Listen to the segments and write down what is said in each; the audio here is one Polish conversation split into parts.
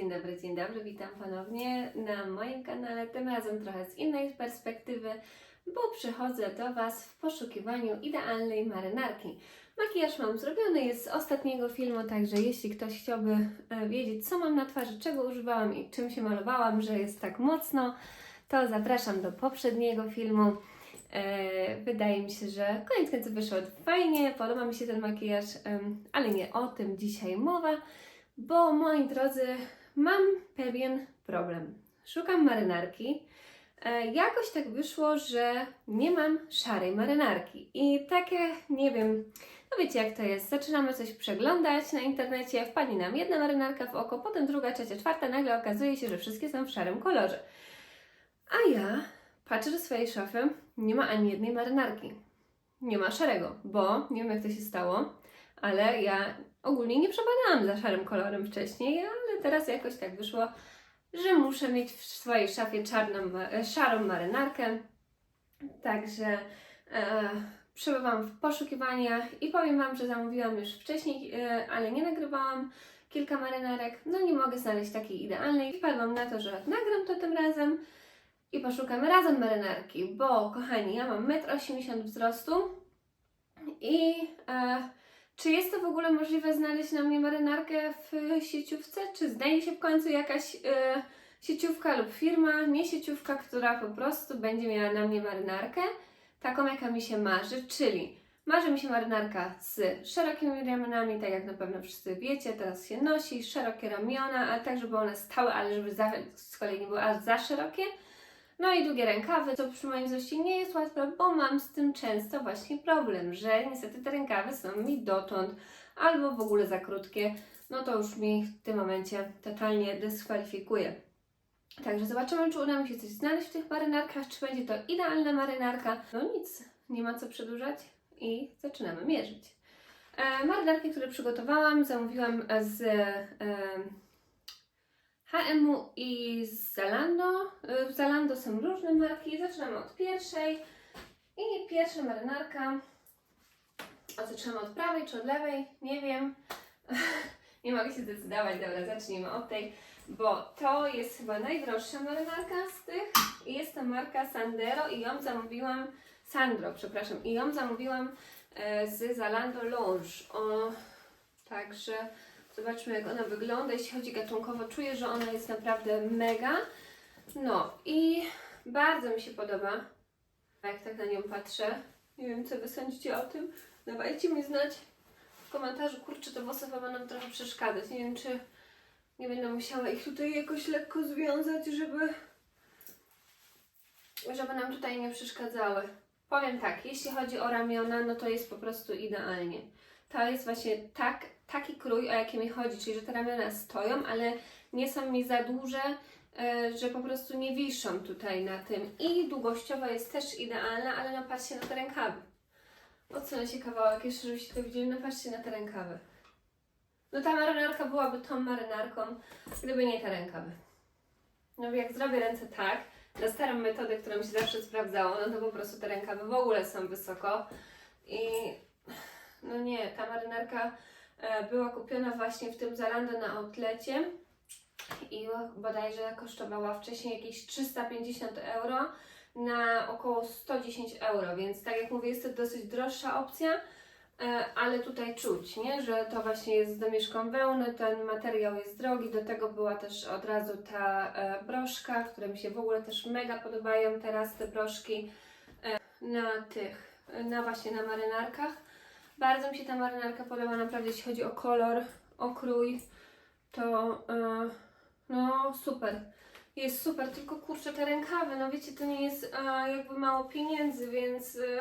Dzień dobry, dzień dobry, witam ponownie na moim kanale, tym razem trochę z innej perspektywy, bo przychodzę do Was w poszukiwaniu idealnej marynarki. Makijaż mam zrobiony, jest z ostatniego filmu, także jeśli ktoś chciałby e, wiedzieć, co mam na twarzy, czego używałam i czym się malowałam, że jest tak mocno, to zapraszam do poprzedniego filmu. E, Wydaje mi się, że koniec końców wyszedł fajnie, podoba mi się ten makijaż, ale nie o tym dzisiaj mowa, bo moi drodzy, mam pewien problem. Szukam marynarki. E, Jakoś tak wyszło, że nie mam szarej marynarki. I takie, nie wiem, no wiecie jak to jest. Zaczynamy coś przeglądać na internecie, wpadnie nam jedna marynarka w oko, potem druga, trzecia, czwarta, nagle okazuje się, że wszystkie są w szarym kolorze. A ja patrzę do swojej szafy, nie ma ani jednej marynarki. Nie ma szarego, bo nie wiem jak to się stało, ale ja ogólnie nie przebadałam za szarym kolorem wcześniej, ale teraz jakoś tak wyszło, że muszę mieć w swojej szafie czarną, e, szarą marynarkę. Także e, przebywam w poszukiwaniach i powiem Wam, że zamówiłam już wcześniej, e, ale nie nagrywałam kilka marynarek. No nie mogę znaleźć takiej idealnej. Wpadłam na to, że nagram to tym razem i poszukamy razem marynarki, bo kochani, ja mam 1,80 m wzrostu i e, czy jest to w ogóle możliwe znaleźć na mnie marynarkę w sieciówce? Czy znajdzie się w końcu jakaś e, sieciówka lub firma, nie sieciówka, która po prostu będzie miała na mnie marynarkę, taką jaka mi się marzy, czyli marzy mi się marynarka z szerokimi ramionami, tak jak na pewno wszyscy wiecie, teraz się nosi, szerokie ramiona, a tak żeby one stały, ale żeby za, z kolei nie były aż za szerokie. No i długie rękawy, co przy moim wzroście nie jest łatwe, bo mam z tym często właśnie problem, że niestety te rękawy są mi dotąd albo w ogóle za krótkie. No to już mi w tym momencie totalnie dyskwalifikuje. Także zobaczymy, czy uda mi się coś znaleźć w tych marynarkach, czy będzie to idealna marynarka. No nic, nie ma co przedłużać i zaczynamy mierzyć. E, marynarki, które przygotowałam, zamówiłam z e, H&M i z Zalando. Y, W Zalando są różne marki. Zaczynamy od pierwszej. I pierwsza marynarka. A zaczynamy od prawej czy od lewej? Nie wiem. Nie mogę się zdecydować. Dobra, zacznijmy od tej, bo to jest chyba najdroższa marynarka z tych. Jest to marka Sandero i ją zamówiłam, Sandro, przepraszam, i ją zamówiłam e, z Zalando Lounge. O, także Zobaczmy, jak ona wygląda. Jeśli chodzi gatunkowo, czuję, że ona jest naprawdę mega. No i bardzo mi się podoba, jak tak na nią patrzę. Nie wiem, co Wy sądzicie o tym. Dawajcie mi znać w komentarzu. Kurczę, te włosy chyba nam trochę przeszkadzać. Nie wiem, czy nie będę musiała ich tutaj jakoś lekko związać, żeby, żeby nam tutaj nie przeszkadzały. Powiem tak, jeśli chodzi o ramiona, no to jest po prostu idealnie. To jest właśnie tak, taki krój, o jaki mi chodzi, czyli że te ramiona stoją, ale nie są mi za duże, e, że po prostu nie wiszą tutaj na tym. I długościowa jest też idealna, ale no patrzcie na te rękawy. Odsunę się kawałek jeszcze, żebyście to widzieli. No patrzcie na te rękawy. No ta marynarka byłaby tą marynarką, gdyby nie te rękawy. No jak zrobię ręce tak, na starą metodę, którą się zawsze sprawdzało, no to po prostu te rękawy w ogóle są wysoko. I no nie, ta marynarka była kupiona właśnie w tym Zalando na outlecie i bodajże kosztowała wcześniej jakieś 350 euro na około 110 euro, więc tak jak mówię, jest to dosyć droższa opcja, e, ale tutaj czuć, nie? że to właśnie jest z domieszką wełny, ten materiał jest drogi, do tego była też od razu ta e, broszka, które mi się w ogóle też mega podobają teraz te broszki e, na tych, na właśnie na marynarkach. Bardzo mi się ta marynarka podoba, naprawdę jeśli chodzi o kolor, o krój, to e, no super. Jest super, tylko kurczę te rękawy, no wiecie, to nie jest e, jakby mało pieniędzy, więc e,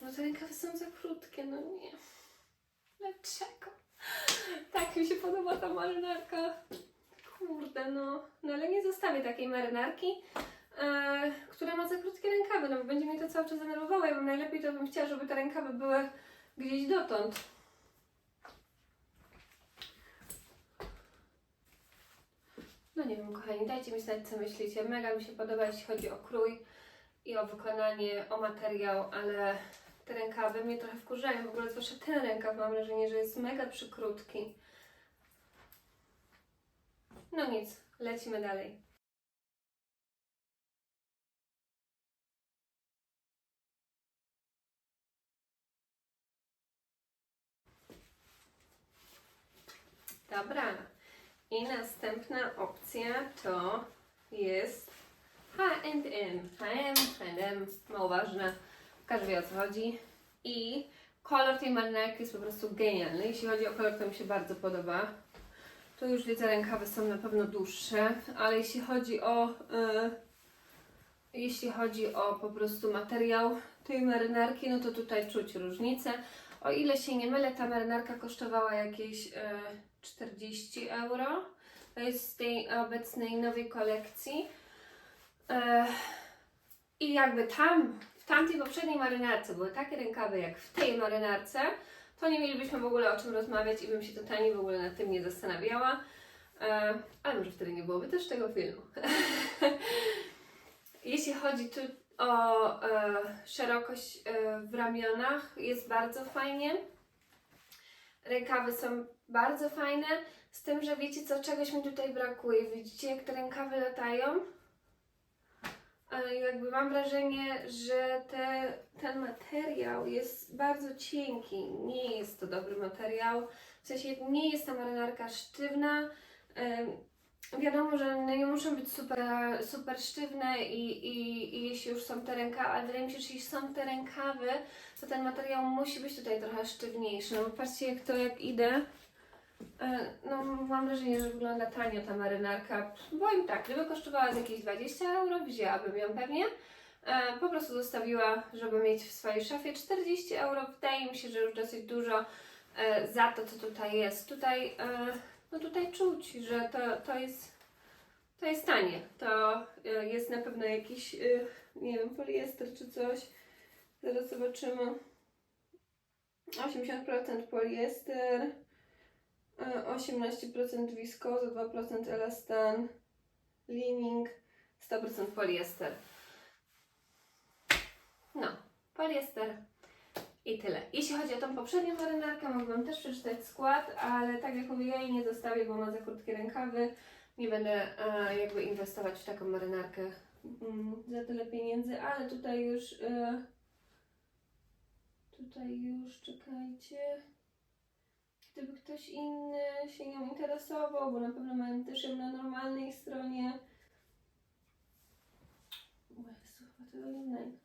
no te rękawy są za krótkie, no nie. Dlaczego? Tak mi się podoba ta marynarka. Kurde, no. No ale nie zostawię takiej marynarki e, która ma za krótkie rękawy, no bo będzie mnie to cały czas denerwowało. Ja bym najlepiej to bym chciała, żeby te rękawy były gdzieś dotąd. No nie wiem, kochani, dajcie mi znać, co myślicie. Mega mi się podoba, jeśli chodzi o krój i o wykonanie, o materiał, ale te rękawy mnie trochę wkurzają. W ogóle zwłaszcza ten rękaw mam wrażenie, że jest mega przykrótki. No nic, lecimy dalej. Dobra. I następna opcja to jest H&M. H&M, H&M, mało ważne. Każdy wie o co chodzi. I kolor tej marynarki jest po prostu genialny. Jeśli chodzi o kolor, to mi się bardzo podoba. Tu już widzę, rękawy są na pewno dłuższe, ale jeśli chodzi o e, jeśli chodzi o po prostu materiał tej marynarki, no to tutaj czuć różnicę. O ile się nie mylę, ta marynarka kosztowała jakieś e, 40 euro. To jest z tej obecnej nowej kolekcji. E, I jakby tam, w tamtej poprzedniej marynarce były takie rękawy jak w tej marynarce, to nie mielibyśmy w ogóle o czym rozmawiać i bym się totalnie w ogóle nad tym nie zastanawiała. E, ale może wtedy nie byłoby też tego filmu. Jeśli chodzi tu o e, szerokość w ramionach, jest bardzo fajnie. Rękawy są bardzo fajne, z tym, że wiecie co, czegoś mi tutaj brakuje. Widzicie jak te rękawy latają? E, jakby mam wrażenie, że te, ten materiał jest bardzo cienki. Nie jest to dobry materiał. W sensie nie jest ta marynarka sztywna. Em, Wiadomo, że one nie muszą być super, super sztywne i, i, i jeśli już są te rękawy, ale wydaje mi się, że jeśli są te rękawy, to ten materiał musi być tutaj trochę sztywniejszy. No patrzcie jak to jak idę. E, No mam wrażenie, że wygląda tanio ta marynarka. Powiem tak, gdyby kosztowała z jakieś 20 euro, wzięłabym ją pewnie. E, Po prostu zostawiła, żeby mieć w swojej szafie 40 euro. Wydaje mi się, że już dosyć dużo e, za to, co tutaj jest. Tutaj, no tutaj czuć, że to, to jest to jest tanie. To jest na pewno jakiś, nie wiem, poliester czy coś. Zaraz zobaczymy. 80% poliester, 18% wiskoza, 2% elastan, lining, 100% poliester. No, poliester i tyle. Jeśli chodzi o tą poprzednią marynarkę, mogłam też przeczytać skład, ale tak jak mówię, ja jej nie zostawię, bo ma za krótkie rękawy. Nie będę e, jakby inwestować w taką marynarkę mm, za tyle pieniędzy, ale tutaj już e, tutaj już czekajcie. Gdyby ktoś inny się nią interesował, bo na pewno mają też ją na normalnej stronie. Jezu, chyba tego innej.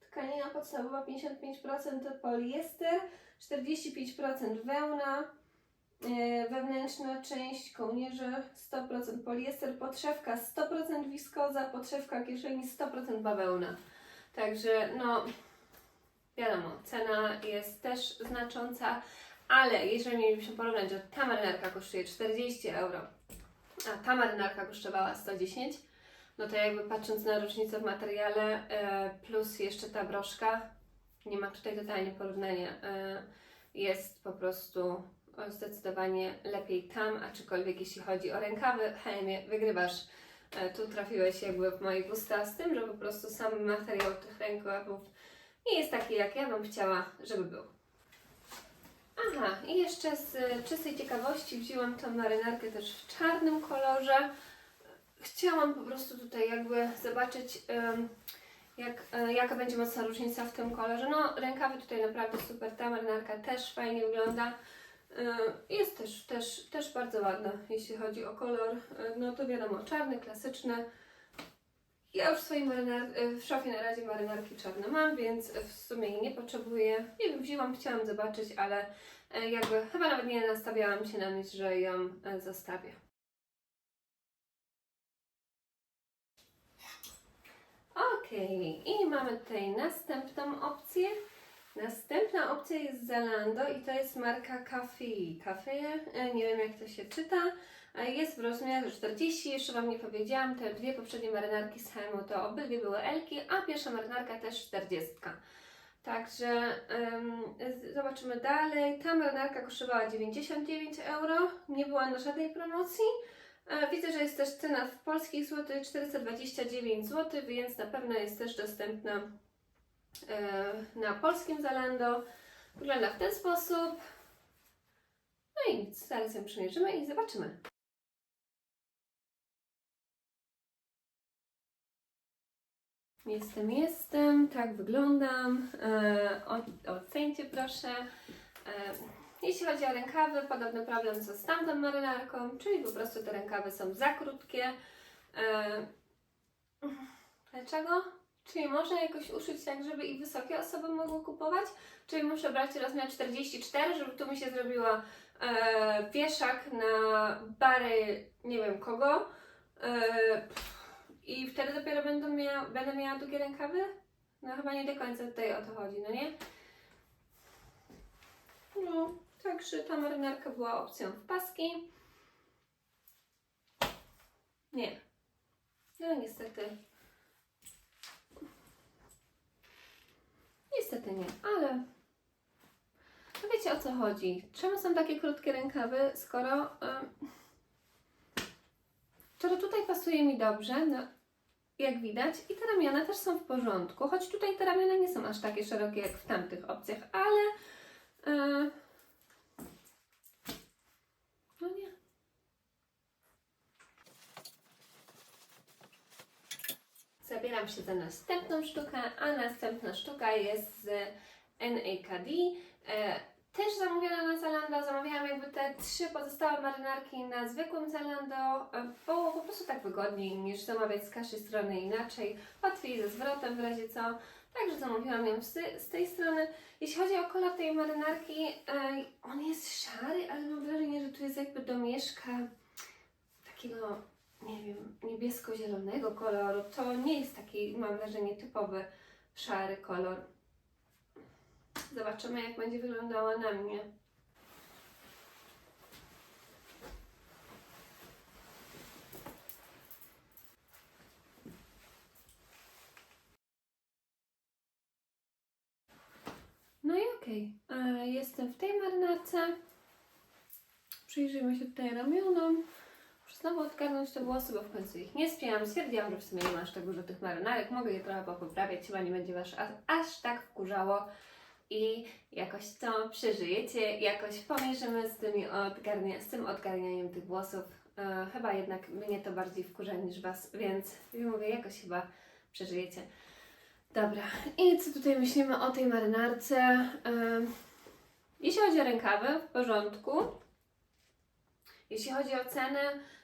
Tkanina podstawowa 55% to poliester, 45% wełna, e, wewnętrzna część kołnierze 100% poliester, podszewka 100% wiskoza, podszewka kieszeni 100% bawełna. Także no wiadomo, cena jest też znacząca, ale jeżeli mielibyśmy porównać, że ta marynarka kosztuje 40 euro, a ta marynarka kosztowała 110, no to jakby patrząc na różnicę w materiale, e, plus jeszcze ta broszka, nie ma tutaj totalnie porównania. E, jest po prostu zdecydowanie lepiej tam, aczkolwiek jeśli chodzi o rękawy, chemie, wygrywasz. E, tu trafiłeś jakby w moje gusta, z tym, że po prostu sam materiał tych rękawów nie jest taki, jak ja bym chciała, żeby był. Aha, i jeszcze z czystej ciekawości wzięłam tą marynarkę też w czarnym kolorze. Chciałam po prostu tutaj jakby zobaczyć, jak, e, jaka będzie mocna różnica w tym kolorze. No, rękawy tutaj naprawdę super, ta marynarka też fajnie wygląda. E, Jest też, też, też bardzo ładna, jeśli chodzi o kolor. E, No to wiadomo, czarny, klasyczny. Ja już w swojej marynar- e, w szafie na razie marynarki czarne mam, więc w sumie jej nie potrzebuję. Nie wiem, wzięłam, chciałam zobaczyć, ale e, jakby chyba nawet nie nastawiałam się na myśl, że ją e, zostawię. Okej, i mamy tutaj następną opcję. Następna opcja jest Zalando i to jest marka Cafe. Cafe, e, nie wiem jak to się czyta. Jest w rozmiarze 40, jeszcze Wam nie powiedziałam, te dwie poprzednie marynarki z H&M to obydwie były Elki, a pierwsza marynarka też 40. Także z- zobaczymy dalej. Ta marynarka kosztowała 99 euro, nie była na żadnej promocji. E, Widzę, że jest też cena w polskich złotych 429 zł, więc na pewno jest też dostępna na polskim Zalando. Wygląda w ten sposób. No i nic, zaraz ją przymierzymy i zobaczymy. Jestem, jestem, tak wyglądam. E, o- ocencie proszę. E, jeśli chodzi o rękawy, podobny problem co z marynarką, czyli po prostu te rękawy są za krótkie. E, dlaczego? Czyli można jakoś uszyć tak, żeby i wysokie osoby mogły kupować? Czyli muszę brać rozmiar 44, żeby tu mi się zrobiła e, wieszak na bary nie wiem kogo. E, I wtedy dopiero będę miała, będę miała długie rękawy? No chyba nie do końca tutaj o to chodzi, no nie? No, także ta marynarka była opcją w paski. Nie. No niestety. Nie, ale no wiecie o co chodzi. Czemu są takie krótkie rękawy, skoro ym, skoro tutaj pasuje mi dobrze, no jak widać, i te ramiona też są w porządku, choć tutaj te ramiona nie są aż takie szerokie jak w tamtych opcjach, ale yy, no nie. Zabieram się za następną sztukę, a następna sztuka jest z NAKD. E, też zamówiona na Zalando. Zamawiałam jakby te trzy pozostałe marynarki na zwykłym Zalando. e, Było po prostu tak wygodniej niż zamawiać z każdej strony inaczej. Łatwiej ze zwrotem w razie co. Także zamówiłam ją z, z tej strony. Jeśli chodzi o kolor tej marynarki, e, on jest szary, ale mam wrażenie, że tu jest jakby domieszka takiego nie wiem, niebiesko-zielonego koloru. To nie jest taki, mam wrażenie, typowy szary kolor. Zobaczymy, jak będzie wyglądała na mnie. No i okej, E, jestem w tej marynarce. Przyjrzyjmy się tutaj ramionom. Znowu odgarnąć te włosy, bo w końcu ich nie spięłam. Stwierdziłam, że w sumie nie ma aż tak dużo tych marynarek. Mogę je trochę poprawiać, chyba nie będzie Was aż, aż tak wkurzało. I jakoś to przeżyjecie, jakoś pomierzymy z, tymi odgarnia, z tym odgarnianiem tych włosów. E, chyba jednak mnie to bardziej wkurza niż Was, więc mówię, jakoś chyba przeżyjecie. Dobra, i co tutaj myślimy o tej marynarce? E, jeśli chodzi o rękawy, w porządku. Jeśli chodzi o cenę,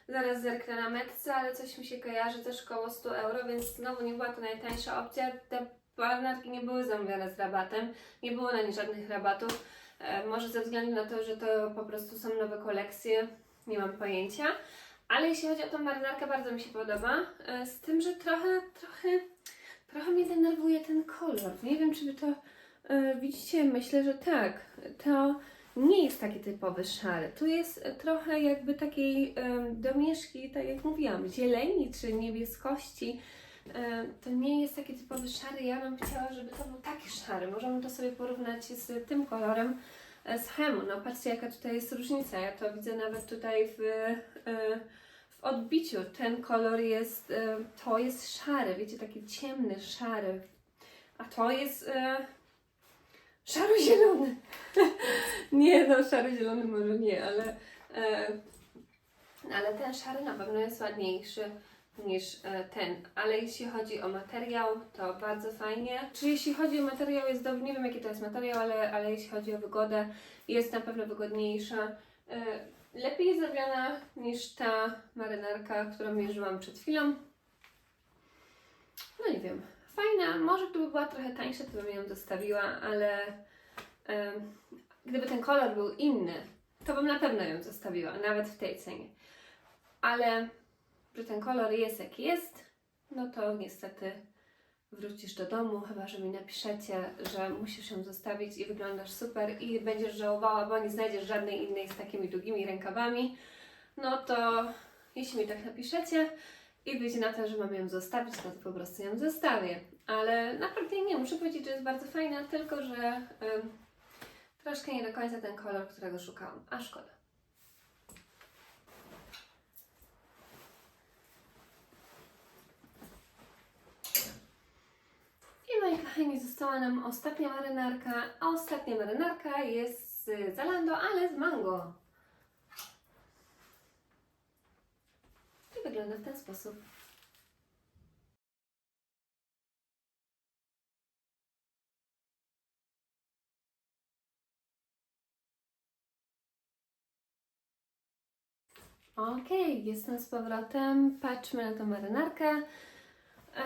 zaraz zerknę na metce, ale coś mi się kojarzy też koło 100 euro, więc znowu nie była to najtańsza opcja. Te marynarki nie były zamówione z rabatem, nie było na nie żadnych rabatów. E, może ze względu na to, że to po prostu są nowe kolekcje, nie mam pojęcia. Ale jeśli chodzi o tą marynarkę, bardzo mi się podoba. E, z tym, że trochę, trochę, trochę mnie denerwuje ten kolor. Nie wiem, czy wy to e, widzicie. Myślę, że tak. To nie jest taki typowy szary. Tu jest e, trochę jakby takiej domieszki, tak jak mówiłam, zieleni czy niebieskości. E, to nie jest taki typowy szary. Ja bym chciała, żeby to był taki szary. Możemy to sobie porównać z tym kolorem e, z Hemu. No patrzcie, jaka tutaj jest różnica. Ja to widzę nawet tutaj w, w odbiciu. Ten kolor jest, to jest szary, wiecie, taki ciemny, szary. A to jest szaro-zielony. nie, no szaro-zielony może nie, ale, e, ale ten szary na pewno jest ładniejszy niż e, ten. Ale jeśli chodzi o materiał, to bardzo fajnie. Czy jeśli chodzi o materiał, jest dobry, nie wiem jaki to jest materiał, ale, ale jeśli chodzi o wygodę, jest na pewno wygodniejsza. E, lepiej zrobiona niż ta marynarka, którą mierzyłam przed chwilą. No nie wiem, fajna. Może gdyby była trochę tańsza, to bym ją zostawiła, ale em, gdyby ten kolor był inny, to bym na pewno ją zostawiła, nawet w tej cenie. Ale że ten kolor jest jaki jest, no to niestety wrócisz do domu, chyba że mi napiszecie, że musisz ją zostawić i wyglądasz super i będziesz żałowała, bo nie znajdziesz żadnej innej z takimi długimi rękawami, no to jeśli mi tak napiszecie i wyjdzie na to, że mam ją zostawić, no to po prostu ją zostawię. Ale naprawdę nie, muszę powiedzieć, że jest bardzo fajna, tylko że troszkę nie do końca ten kolor, którego szukałam, a szkoda. I moi kochani, została nam ostatnia marynarka, a ostatnia marynarka jest z Zalando, ale z mango. W ten sposób. Okej, jestem z powrotem. Patrzmy na tą marynarkę. E,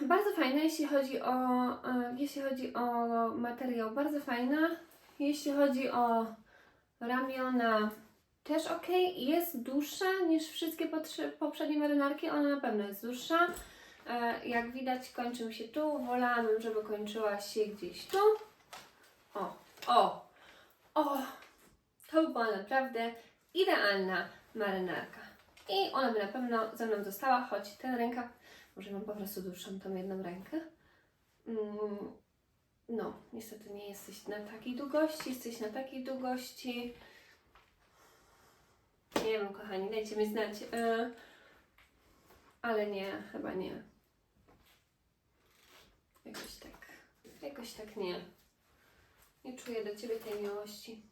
bardzo fajna, jeśli chodzi o, e, jeśli chodzi o materiał, bardzo fajna. Jeśli chodzi o ramiona, też ok. Jest dłuższa niż wszystkie poprzednie marynarki, ona na pewno jest dłuższa. E, jak widać, kończy mi się tu. Wolałabym, żeby kończyła się gdzieś tu. O, o, o! To by była naprawdę idealna marynarka. I ona by na pewno ze mną została, choć ten rękaw, może mam po prostu dłuższą tą jedną rękę. Mm, no, niestety nie jesteś na takiej długości, jesteś na takiej długości. Nie wiem, kochani, dajcie mi znać. E, ale nie, chyba nie. Jakoś tak, jakoś tak nie. Nie czuję do Ciebie tej miłości.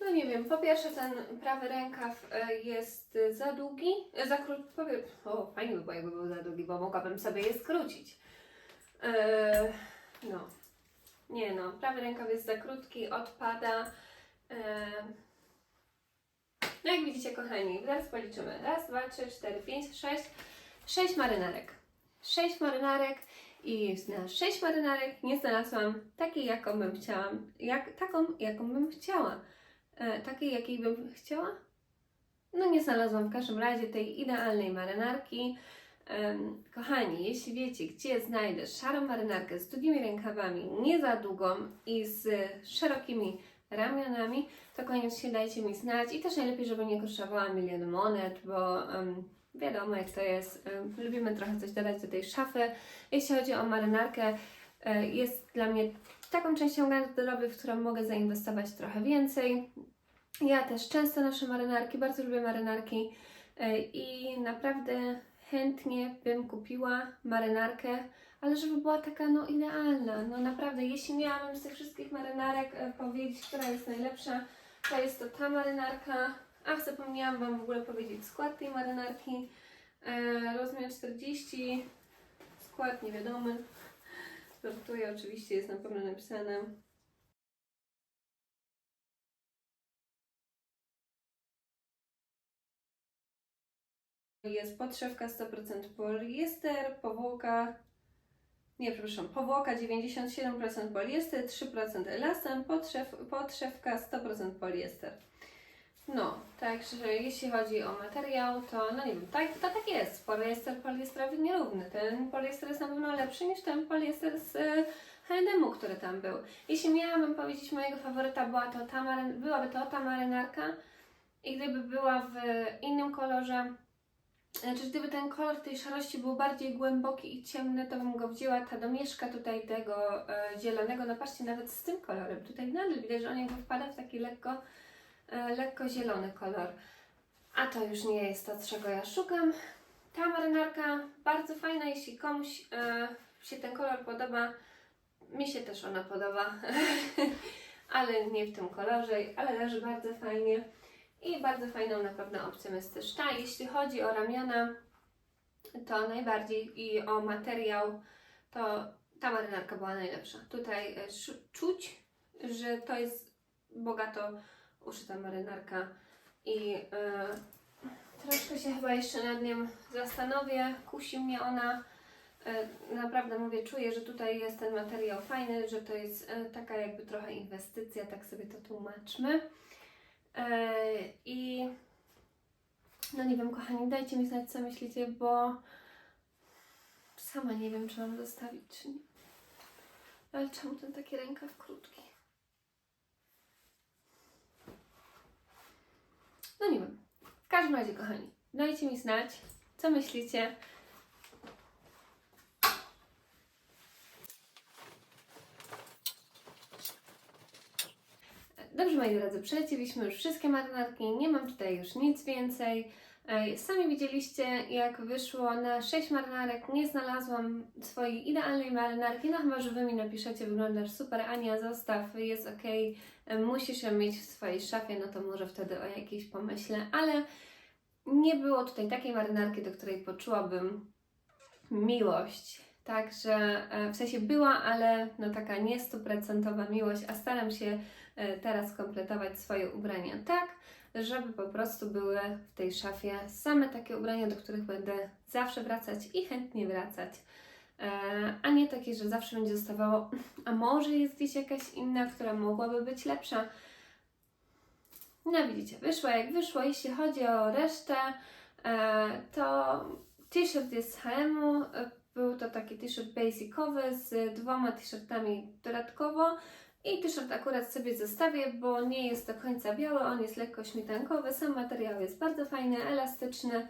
No nie wiem, po pierwsze ten prawy rękaw e, jest za długi, e, za krótki, powiem, o fajnie by było jakby był za długi, bo mogłabym sobie je skrócić. E, no, nie no, prawy rękaw jest za krótki, odpada. E, no jak widzicie kochani, zaraz policzymy. Raz, dwa, trzy, cztery, pięć, sześć. Sześć marynarek. Sześć marynarek i na sześć marynarek nie znalazłam takiej, jaką bym chciała. Jak, taką, jaką bym chciała. E, takiej, jakiej bym chciała? No nie znalazłam w każdym razie tej idealnej marynarki. Kochani, jeśli wiecie, gdzie znajdę szarą marynarkę z długimi rękawami, nie za długą i z szerokimi ramionami, to koniecznie dajcie mi znać i też najlepiej, żeby nie kosztowała milion monet, bo em, wiadomo jak to jest, lubimy trochę coś dodać do tej szafy. Jeśli chodzi o marynarkę, e, jest dla mnie taką częścią garderoby, w którą mogę zainwestować trochę więcej. Ja też często noszę marynarki, bardzo lubię marynarki e, i naprawdę chętnie bym kupiła marynarkę, ale żeby była taka no idealna. No naprawdę, jeśli miałabym z tych wszystkich marynarek e, powiedzieć, która jest najlepsza, to jest to ta marynarka. Ach, zapomniałam Wam w ogóle powiedzieć skład tej marynarki. E, rozmiar 40, skład niewiadomy. Żartuję, oczywiście jest na pewno napisane. Jest podszewka 100% poliester, powłoka, nie przepraszam, powłoka 97% poliester, 3% elastan, podszew, podszewka 100% poliester. No, także jeśli chodzi o materiał, to no nie wiem, tak, to tak jest. Poliester poliestrowy nierówny. Ten poliester jest na pewno lepszy niż ten poliester z H&M-u, który tam był. Jeśli miałabym powiedzieć mojego faworyta, była to ta byłaby to ta marynarka i gdyby była w innym kolorze, znaczy gdyby ten kolor tej szarości był bardziej głęboki i ciemny, to bym go wzięła ta domieszka tutaj tego e, zielonego. No patrzcie, nawet z tym kolorem. Tutaj nadal widać, że on jakby wpada w taki lekko e, lekko zielony kolor. A to już nie jest to, czego ja szukam. Ta marynarka bardzo fajna, jeśli komuś e, się ten kolor podoba. Mi się też ona podoba, ale nie w tym kolorze, ale leży bardzo fajnie. I bardzo fajną na pewno opcją jest też ta. Jeśli chodzi o ramiona, to najbardziej i o materiał, to ta marynarka była najlepsza. Tutaj e, czuć, że to jest bogato uszyta marynarka i e, troszkę się chyba jeszcze nad nim zastanowię. Kusi mnie ona. E, naprawdę mówię, czuję, że tutaj jest ten materiał fajny, że to jest taka jakby trochę inwestycja, tak sobie to tłumaczmy. E, I no nie wiem, kochani, dajcie mi znać, co myślicie, bo sama nie wiem, czy mam zostawić, czy nie. Ale czemu ten taki rękaw krótki? No nie wiem. W każdym razie, kochani, dajcie mi znać, co myślicie. Dobrze, moi drodzy, przelecieliśmy już wszystkie marynarki, nie mam tutaj już nic więcej. Sami widzieliście, jak wyszło na 6 marynarek. Nie znalazłam swojej idealnej marynarki. No chyba, że Wy mi napiszecie, wyglądasz super, Ania, zostaw, jest ok, musisz ją mieć w swojej szafie, no to może wtedy o jakiejś pomyślę, ale nie było tutaj takiej marynarki, do której poczułabym miłość. Także e, w sensie była, ale no taka nie stuprocentowa miłość, a staram się e, teraz kompletować swoje ubrania tak, żeby po prostu były w tej szafie same takie ubrania, do których będę zawsze wracać i chętnie wracać. E, A nie takie, że zawsze będzie zostawało, a może jest gdzieś jakaś inna, która mogłaby być lepsza. No widzicie, wyszło jak wyszło. Jeśli chodzi o resztę, to t-shirt jest z. Był to taki t-shirt basicowy z dwoma t-shirtami dodatkowo. I t-shirt akurat sobie zostawię, bo nie jest do końca biały, on jest lekko śmietankowy. Sam materiał jest bardzo fajny, elastyczny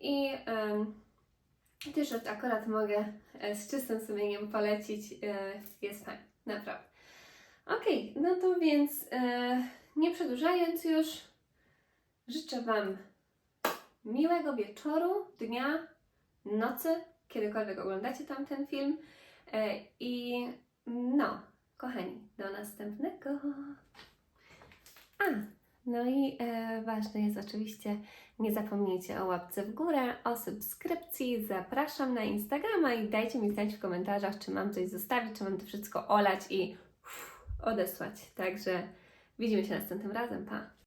i em, t-shirt akurat mogę e, z czystym sumieniem polecić. E, jest fajny, naprawdę. Okej, no to więc e, nie przedłużając już, życzę Wam miłego wieczoru, dnia, nocy, kiedykolwiek oglądacie tam ten film. E, I no, kochani, do następnego. A, no i e, ważne jest oczywiście, nie zapomnijcie o łapce w górę, o subskrypcji. Zapraszam na Instagrama i dajcie mi znać w komentarzach, czy mam coś zostawić, czy mam to wszystko olać i uff, odesłać. Także widzimy się następnym razem. Pa!